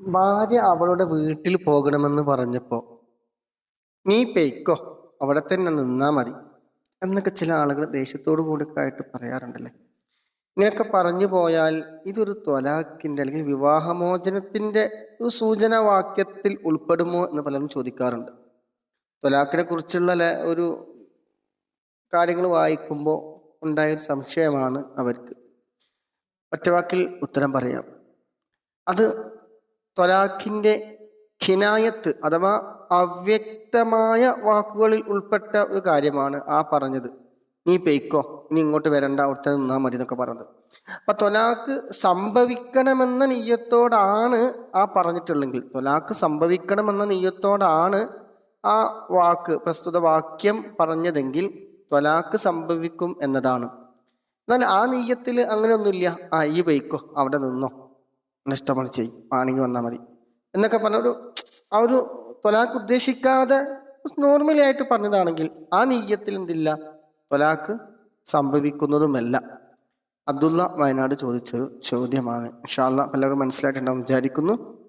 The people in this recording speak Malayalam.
ഭാര്യ അവളുടെ വീട്ടിൽ പോകണമെന്ന് പറഞ്ഞപ്പോ നീ പെയ്ക്കോ അവിടെ തന്നെ നിന്നാ മതി എന്നൊക്കെ ചില ആളുകൾ ദേഷ്യത്തോടു കൂടിയൊക്കെയായിട്ട് പറയാറുണ്ടല്ലേ. ഇങ്ങനെയൊക്കെ പറഞ്ഞു പോയാൽ ഇതൊരു തൊലാക്കിന്റെ അല്ലെങ്കിൽ വിവാഹമോചനത്തിന്റെ ഒരു സൂചന വാക്യത്തിൽ ഉൾപ്പെടുമോ എന്ന് പലരും ചോദിക്കാറുണ്ട്. ത്വലാഖിനെ കുറിച്ചുള്ള ഒരു കാര്യങ്ങൾ വായിക്കുമ്പോൾ ഉണ്ടായ ഒരു സംശയമാണ് അവർക്ക്. ഒറ്റവാക്കിൽ ഉത്തരം പറയാം. അത് ത്വലാഖിന്റെ ഖിനായത്ത് അഥവാ അവ്യക്തമായ വാക്കുകളിൽ ഉൾപ്പെട്ട ഒരു കാര്യമാണ് ആ പറഞ്ഞത്. നീ പെയ്ക്കോ നീ ഇങ്ങോട്ട് വരണ്ട അവിടുത്തെ നിന്നാ മതി എന്നൊക്കെ പറഞ്ഞത്. അപ്പൊ തൊലാക്ക് സംഭവിക്കണമെന്ന നീയത്തോടാണ് ആ പറഞ്ഞിട്ടുള്ളെങ്കിൽ തൊലാക്ക് സംഭവിക്കണമെന്ന നീയത്തോടാണ് ആ വാക്ക് പ്രസ്തുത വാക്യം പറഞ്ഞതെങ്കിൽ തൊലാക്ക് സംഭവിക്കും എന്നതാണ്. എന്നാൽ ആ നെയ്യത്തിൽ അങ്ങനെയൊന്നുമില്ല. ആ ഈ പെയ്ക്കോ അവിടെ നിന്നോ. ഇഷ്ടമാണ് ചെയ്യും. ആണെങ്കിൽ വന്നാൽ മതി. എന്നൊക്കെ പറഞ്ഞ ഒരു ആ ഒരു തൊലാക്ക് ഉദ്ദേശിക്കാതെ നോർമലി ആയിട്ട് പറഞ്ഞതാണെങ്കിൽ ആ നീയത്തിൽ എന്തില്ല? തൊലാക്ക് സംഭവിക്കുന്നതുമല്ല. അബ്ദുള്ള വയനാട് ചോദിച്ചൊരു ചോദ്യമാണ്. ഇൻഷാല്ല പലരും മനസ്സിലായിട്ടുണ്ടാവും വിചാരിക്കുന്നു.